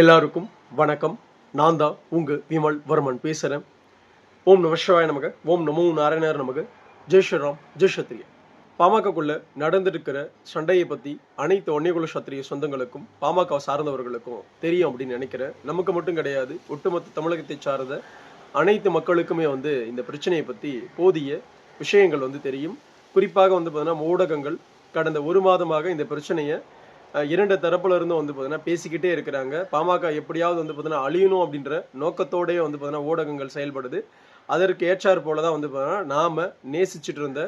எல்லாருக்கும் வணக்கம். நான் தான் உங்க விமல் வர்மன் பேசுகிறேன் ஓம் நம சிவாய நமக ஓம் நமோ நாராயணர் நமக. ஜெய் ஸ்ரீராம் ஜெய் சத்ரிய பாமகக்குள்ள நடந்திருக்கிற சண்டையை பத்தி அனைத்து ஒன்னியகுல சத்திரிய சொந்தங்களுக்கும் பாமக சார்ந்தவர்களுக்கும் தெரியும் அப்படின்னு நினைக்கிறேன் நமக்கு மட்டும் கிடையாது. ஒட்டுமொத்த தமிழகத்தை சார்ந்த அனைத்து மக்களுக்குமே வந்து இந்த பிரச்சனையை பத்தி போதிய விஷயங்கள் வந்து தெரியும். குறிப்பாக வந்து பார்த்தீங்கன்னா ஊடகங்கள் கடந்த ஒரு மாதமாக இந்த பிரச்சனையை இரண்டு தரப்புல இருந்தும் வந்து பார்த்தீங்கன்னா பேசிக்கிட்டே இருக்கிறாங்க. பாமக எப்படியாவது வந்து பார்த்தீங்கன்னா அழியணும் அப்படின்ற நோக்கத்தோடயே வந்து பார்த்தீங்கன்னா ஊடகங்கள் செயல்படுது. அதற்கு ஏற்றாற் போல தான் வந்து பார்த்தீங்கன்னா நாம நேசிச்சிட்டு இருந்த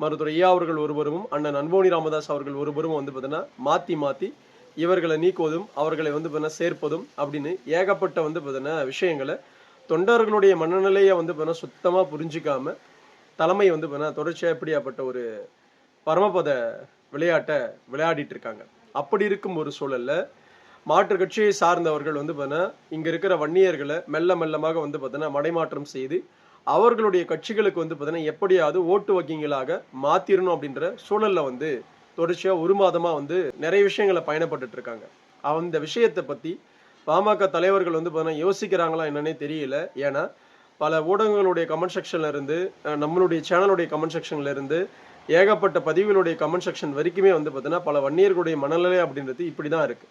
மருத்துவர் ஐயா அவர்கள் ஒருவரும் அண்ணன் அன்போனி ராமதாஸ் அவர்கள் ஒருவரும் வந்து பார்த்தீங்கன்னா மாற்றி மாற்றி இவர்களை நீக்குவதும் அவர்களை வந்து பார்த்தீங்கன்னா சேர்ப்பதும் அப்படின்னு ஏகப்பட்ட வந்து பார்த்தீங்கன்னா விஷயங்களை தொண்டர்களுடைய மனநிலையை வந்து பார்த்தீங்கன்னா சுத்தமாக புரிஞ்சிக்காம தலைமை வந்து பார்த்தீங்கன்னா தொடர்ச்சியாக எப்படியாப்பட்ட ஒரு பரமபத விளையாட்டை விளையாடிட்டு இருக்காங்க. அப்படி இருக்கும் ஒரு சூழல்ல மாற்று கட்சியை சார்ந்தவர்கள் வந்து பார்த்தீங்கன்னா இங்க இருக்கிற வன்னியர்களை மெல்ல மெல்லமாக வந்து பார்த்தீங்கன்னா மடைமாற்றம் செய்து அவர்களுடைய கட்சிகளுக்கு வந்து பார்த்தீங்கன்னா எப்படியாவது ஓட்டு வங்கிகளாக மாத்திரணும் அப்படின்ற சூழல்ல வந்து தொடர்ச்சியா ஒரு மாதமா வந்து நிறைய விஷயங்களை பயணப்பட்டு இருக்காங்க. அந்த விஷயத்தை பத்தி பாமக தலைவர்கள் வந்து பார்த்தீங்கன்னா யோசிக்கிறாங்களா என்னன்னே தெரியல. ஏன்னா பல ஊடகங்களுடைய கமெண்ட் செக்ஷன்ல இருந்து நம்மளுடைய சேனலுடைய கமெண்ட் செக்ஷன்ல இருந்து ஏகப்பட்ட பதிவுகளுடைய கமெண்ட் செக்ஷன் வரைக்குமே வந்து பார்த்தீங்கன்னா பல வன்னியர்களுடைய மனநிலை அப்படின்றது இப்படி தான் இருக்கு.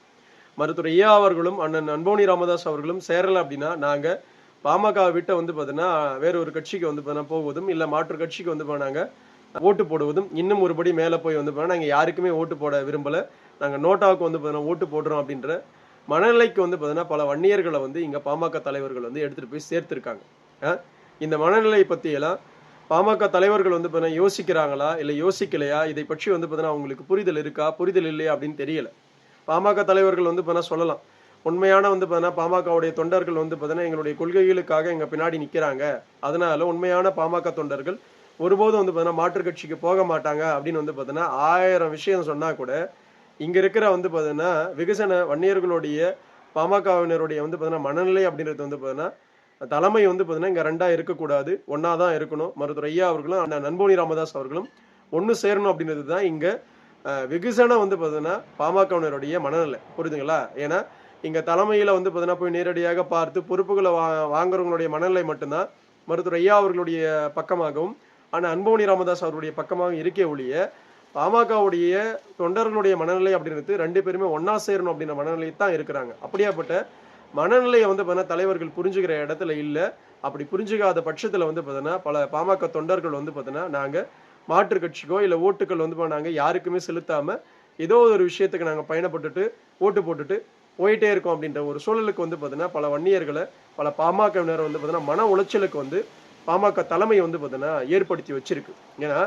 மருத்துவர் ஐயா அவர்களும் அண்ணன் அன்போனி ராமதாஸ் அவர்களும் சேரல அப்படின்னா நாங்கள் பாமக விட்ட வந்து பார்த்தீங்கன்னா வேற ஒரு கட்சிக்கு வந்து பார்த்தீங்கன்னா போவதும் இல்லை மாற்று கட்சிக்கு வந்து நாங்கள் ஓட்டு போடுவதும் இன்னும் ஒருபடி மேலே போய் வந்து பார்த்தீங்கன்னா நாங்கள் யாருக்குமே ஓட்டு போட விரும்பல. நாங்கள் நோட்டாவுக்கு வந்து பார்த்தீங்கன்னா ஓட்டு போடுறோம் அப்படின்ற மனநிலைக்கு வந்து பார்த்தீங்கன்னா பல வன்னியர்களை வந்து இங்கே பாமக தலைவர்கள் வந்து எடுத்துகிட்டு போய் சேர்த்துருக்காங்க. இந்த மனநிலை பற்றியெல்லாம் பாமக தலைவர்கள் வந்து பார்த்தீங்கன்னா யோசிக்கிறாங்களா இல்லை யோசிக்கலையா இதை பற்றி வந்து பார்த்தீங்கன்னா அவங்களுக்கு புரிதல் இருக்கா புரிதல் இல்லையா அப்படின்னு தெரியல பாமக தலைவர்கள் வந்து பார்த்தீங்கன்னா சொல்லலாம் உண்மையான வந்து பார்த்தீங்கன்னா பாமகவுடைய தொண்டர்கள் வந்து பார்த்தீங்கன்னா எங்களுடைய கொள்கைகளுக்காக எங்கள் பின்னாடி நிற்கிறாங்க அதனால உண்மையான பாமக தொண்டர்கள் ஒருபோதும் வந்து பார்த்தீங்கன்னா மாற்றுக் கட்சிக்கு போக மாட்டாங்க அப்படின்னு வந்து பார்த்தீங்கன்னா ஆயிரம் விஷயம் சொன்னால் கூட இங்கே இருக்கிற வந்து பார்த்தீங்கன்னா வெகுசன வன்னியர்களுடைய பாமகவினருடைய வந்து பார்த்தீங்கன்னா மனநிலை அப்படின்றது வந்து பார்த்தீங்கன்னா தலைமை வந்து பார்த்தீங்கன்னா இங்க ரெண்டா இருக்கக்கூடாது. ஒன்னா தான் இருக்கணும். மருத்துவர் ஐயா அவர்களும் அண்ணன் நண்போனி ராமதாஸ் அவர்களும் ஒன்று சேரணும் அப்படின்றது தான் இங்க வெகுசன வந்து பார்த்தீங்கன்னா பாமகவினருடைய மனநிலை. புரியுதுங்களா? ஏன்னா இங்க தலைமையில வந்து பார்த்தீங்கன்னா போய் நேரடியாக பார்த்து பொறுப்புகளை வா வாங்குறவங்களுடைய மனநிலை மட்டும்தான் மருத்துவர் ஐயா அவர்களுடைய பக்கமாகவும் ஆனால் அன்போனி ராமதாஸ் அவருடைய பக்கமாகவும் இருக்கே ஒழிய பாமகவுடைய தொண்டர்களுடைய மனநிலை அப்படின்றது ரெண்டு பேருமே ஒன்றா சேரணும் அப்படின்ற மனநிலையை தான் இருக்கிறாங்க. அப்படியாப்பட்ட மனநிலையை வந்து பார்த்தீங்கன்னா தலைவர்கள் புரிஞ்சுக்கிற இடத்துல இல்லை. அப்படி புரிஞ்சுக்காத பட்சத்தில் வந்து பார்த்தீங்கன்னா பல பாமக தொண்டர்கள் வந்து பார்த்தீங்கன்னா நாங்கள் மாற்று கட்சிக்கோ இல்லை ஓட்டுகள் வந்து நாங்கள் யாருக்குமே செலுத்தாம ஏதோ ஒரு விஷயத்துக்கு நாங்கள் பயணப்பட்டுட்டு ஓட்டு போட்டுட்டு போயிட்டே இருக்கோம் அப்படின்ற ஒரு சூழலுக்கு வந்து பார்த்தீங்கன்னா பல வன்னியர்களை பல பாமகவினரை வந்து பார்த்தீங்கன்னா மன உளைச்சலுக்கு வந்து பாமக தலைமை வந்து பார்த்தீங்கன்னா ஏற்படுத்தி வச்சிருக்கு. ஏன்னா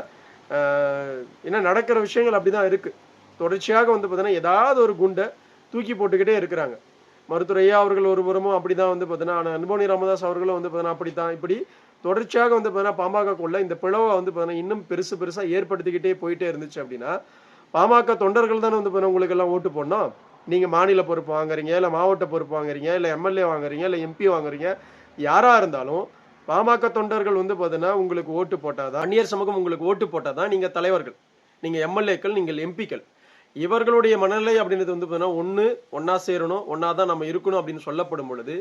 ஏன்னா நடக்கிற விஷயங்கள் அப்படிதான் இருக்கு. தொடர்ச்சியாக வந்து பார்த்தீங்கன்னா ஏதாவது ஒரு குண்டை தூக்கி போட்டுக்கிட்டே இருக்கிறாங்க. மருத்துவரையா அவர்கள் ஒரு புறமும் அப்படிதான் வந்து பார்த்தீங்கன்னா ஆனால் அன்போனி ராமதாஸ் அவர்களும் வந்து பார்த்தீங்கன்னா அப்படித்தான். இப்படி தொடர்ச்சியாக வந்து பார்த்தீங்கன்னா பாமகக்குள்ள இந்த பிளவை வந்து பார்த்தீங்கன்னா இன்னும் பெருசு பெருசாக ஏற்படுத்திக்கிட்டே போயிட்டே இருந்துச்சு அப்படின்னா பாமக தொண்டர்கள் தானே வந்து பார்த்தீங்கன்னா உங்களுக்கு எல்லாம் ஓட்டு போடணும். நீங்கள் மாநில பொறுப்பு வாங்குறீங்க இல்லை மாவட்ட பொறுப்பு வாங்குறீங்க இல்லை எம்எல்ஏ வாங்குறீங்க இல்லை எம்பி வாங்குறீங்க யாராக இருந்தாலும் பாமக தொண்டர்கள் வந்து பார்த்தீங்கன்னா உங்களுக்கு ஓட்டு போட்டாதான் அந்நியர் சமூகம் உங்களுக்கு ஓட்டு போட்டாதான் நீங்கள் தலைவர்கள். நீங்கள் எம்எல்ஏக்கள் நீங்கள் எம்பிக்கள். இவர்களுடைய மனநிலை அப்படின்றது வந்து பார்த்தீங்கன்னா ஒன்று ஒன்றா சேரணும் ஒன்றா தான் நம்ம இருக்கணும் அப்படின்னு சொல்லப்படும் பொழுது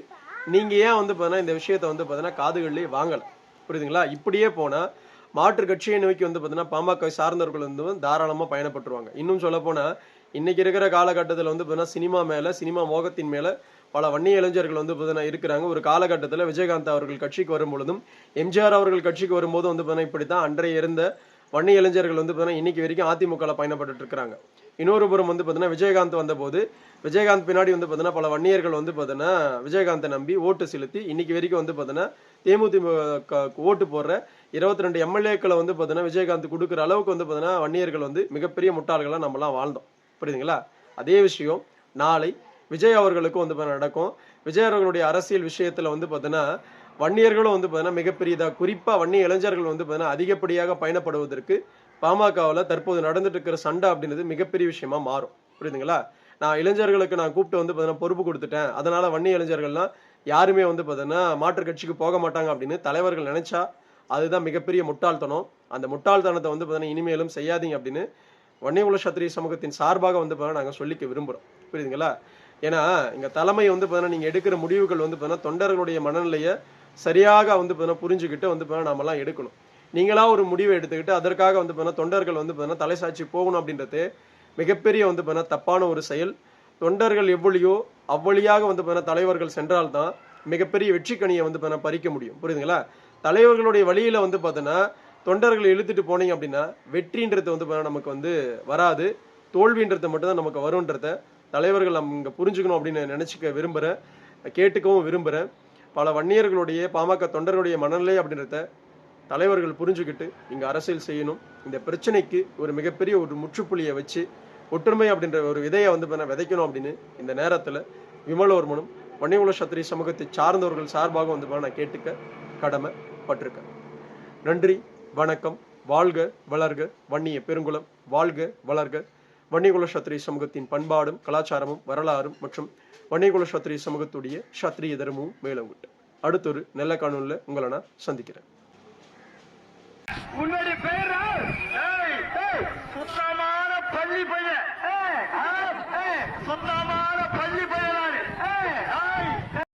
நீங்கள் ஏன் வந்து பார்த்தீங்கன்னா இந்த விஷயத்தை வந்து பார்த்தீங்கன்னா காதுகள்லேயே வாங்கலை? புரியுதுங்களா? இப்படியே போனால் மாற்று கட்சியை நோக்கி வந்து பார்த்தீங்கன்னா பாமக சார்ந்தவர்கள் வந்து தாராளமாக பயணப்பட்டுருவாங்க. இன்னும் சொல்லப்போனால் இன்றைக்கி இன்னைக்கு இருக்கிற காலகட்டத்தில் வந்து பார்த்தீங்கன்னா சினிமா மேலே சினிமா மோகத்தின் மேலே பல வன்னிய இளைஞர்கள் வந்து பார்த்தீங்கன்னா இருக்கிறாங்க. ஒரு காலகட்டத்தில் விஜயகாந்த் அவர்கள் கட்சிக்கு வரும் பொழுதும் எம்ஜிஆர் அவர்கள் கட்சிக்கு வரும்போது வந்து பார்த்தீங்கன்னா இப்படி தான் அன்றைய இருந்த வன்னி இளைஞர்கள் வந்து பார்த்தீங்கன்னா இன்னைக்கு வரைக்கும் அதிமுகவில் பயணப்பட்டு இருக்கிறாங்க. இன்னொரு புறம் வந்து பார்த்தீங்கன்னா விஜயகாந்த் வந்தபோது விஜயகாந்த் பின்னாடி வந்து பார்த்தீங்கன்னா பல வன்னியர்கள் வந்து பார்த்தீங்கன்னா விஜயகாந்தை நம்பி ஓட்டு செலுத்தி இன்னைக்கு வரைக்கும் வந்து பார்த்தீங்கன்னா தேமுதிமுக ஓட்டு போடுற இருபத்தி ரெண்டு எம்எல்ஏக்களை வந்து பார்த்தீங்கன்னா விஜயகாந்த் கொடுக்குற அளவுக்கு வந்து பார்த்தீங்கன்னா வன்னியர்கள் வந்து மிகப்பெரிய முட்டாள்களாக நம்மலாம் வாழ்ந்தோம். புரியுதுங்களா? அதே விஷயம் நாளை விஜய் அவர்களுக்கும் வந்து பார்த்தீங்கன்னா நடக்கும். விஜய் அவர்களுடைய அரசியல் விஷயத்தில் வந்து பார்த்தீங்கன்னா வன்னியர்களும் வந்து பார்த்தீங்கன்னா மிகப்பெரியதாக குறிப்பாக வன்னிய இளைஞர்கள் வந்து பார்த்தீங்கன்னா அதிகப்படியாக பயணப்படுவதற்கு பாமகவில் தற்போது நடந்துட்டு இருக்கிற சண்டை அப்படின்றது மிகப்பெரிய விஷயமா மாறும். புரியுதுங்களா? நான் இளைஞர்களுக்கு நான் கூப்பிட்டு வந்து பார்த்தீங்கன்னா பொறுப்பு கொடுத்துட்டேன். அதனால வன்னிய இளைஞர்கள்லாம் யாருமே வந்து பார்த்தீங்கன்னா மாற்று கட்சிக்கு போக மாட்டாங்க அப்படின்னு தலைவர்கள் நினைச்சா அதுதான் மிகப்பெரிய முட்டாள்தனம். அந்த முட்டாள்தனத்தை வந்து பார்த்தீங்கன்னா இனிமேலும் செய்யாதீங்க அப்படின்னு வன்னியகுல சத்திரிய சமூகத்தின் சார்பாக வந்து பார்த்தீங்கன்னா நாங்கள் சொல்லிக்க விரும்புகிறோம் புரியுதுங்களா? ஏன்னா இங்கே தலைமை வந்து பார்த்தீங்கன்னா நீங்கள் எடுக்கிற முடிவுகள் வந்து பார்த்தீங்கன்னா தொண்டர்களுடைய மனநிலையை சரியாக வந்து பார்த்தீங்கன்னா புரிஞ்சுக்கிட்டு வந்து பார்த்தீங்கன்னா நாமெல்லாம் எடுக்கணும். நீங்களாக ஒரு முடிவை எடுத்துக்கிட்டு அதற்காக வந்து பார்த்தீங்கன்னா தொண்டர்கள் வந்து பார்த்தீங்கன்னா தலைசாட்சி போகணும் அப்படின்றது மிகப்பெரிய வந்து பார்த்தீங்கன்னா தப்பான ஒரு செயல். தொண்டர்கள் எவ்வளியோ அவ்வழியாக வந்து பார்த்தீங்கன்னா தலைவர்கள் சென்றால்தான் மிகப்பெரிய வெற்றி கனியை வந்து பார்த்தீங்கன்னா பறிக்க முடியும். புரியுதுங்களா? தலைவர்களுடைய வழியில் வந்து பார்த்தோன்னா தொண்டர்கள் இழுத்துட்டு போனீங்க அப்படின்னா வெற்றின்றது வந்து பார்த்தீங்கன்னா நமக்கு வந்து வராது. தோல்வின்றது மட்டும்தான் நமக்கு வரும்ன்றத தலைவர்கள் நம்ம இங்கே புரிஞ்சுக்கணும் அப்படின்னு நினச்சிக்க விரும்புகிறேன் கேட்டுக்கவும் விரும்புகிறேன் பல வன்னியர்களுடைய பாமக தொண்டர்களுடைய மனநிலை அப்படின்றத தலைவர்கள் புரிஞ்சுக்கிட்டு இங்கே அரசியல் செய்யணும். இந்த பிரச்சனைக்கு ஒரு மிகப்பெரிய ஒரு முற்றுப்புள்ளியை வச்சு ஒற்றுமை அப்படின்ற ஒரு விதையை வந்து விதைக்கணும் அப்படின்னு இந்த நேரத்தில் விமலோர்மனும் வன்னியகுல சத்திரி சமூகத்தை சார்ந்தவர்கள் சார்பாக வந்து நான் கேட்டுக்க கடமைப்பட்டிருக்கேன் நன்றி வணக்கம் வாழ்க வளர்க வன்னிய பெருங்குளம் வாழ்க வளர்க. வன்னியகுல சத்திரிய சமூகத்தின் பண்பாடும் கலாச்சாரமும் வரலாறும் மற்றும் வன்னியகுல சத்திரிய சமூகத்துடைய சத்திரிய தர்மமும் மேலோங்கிட்டு. அடுத்தொரு நல்ல காணொலியில் உங்களை நான் சந்திக்கிறேன். உன்னுடைய பேர் சுத்தமான பள்ளி பையன். சுத்தமான பள்ளி பையன்